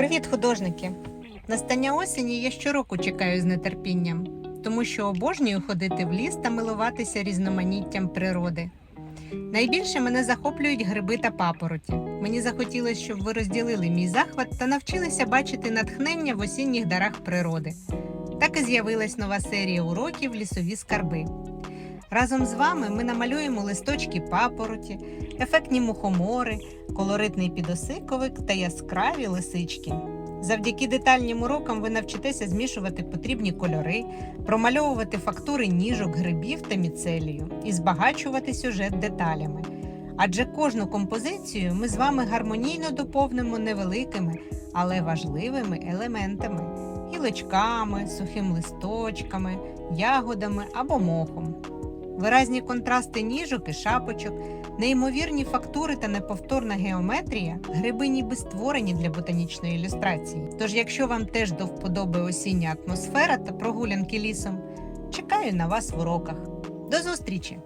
Привіт, художники! Настання осені я щороку чекаю з нетерпінням, тому що обожнюю ходити в ліс та милуватися різноманіттям природи. Найбільше мене захоплюють гриби та папороті. Мені захотілося, щоб ви розділили мій захват та навчилися бачити натхнення в осінніх дарах природи. Так і з'явилась нова серія уроків Лісові скарби. Разом з вами ми намалюємо листочки папороті, ефектні мухомори, колоритний підосиковик та яскраві лисички. Завдяки детальним урокам ви навчитеся змішувати потрібні кольори, промальовувати фактури ніжок, грибів та міцелію і збагачувати сюжет деталями. Адже кожну композицію ми з вами гармонійно доповнимо невеликими, але важливими елементами гілочками, сухим листочками, ягодами або мохом. Виразні контрасти ніжок і шапочок, неймовірні фактури та неповторна геометрія гриби ніби створені для ботанічної ілюстрації. Тож, якщо вам теж до вподоби осіння атмосфера та прогулянки лісом, чекаю на вас в уроках. До зустрічі!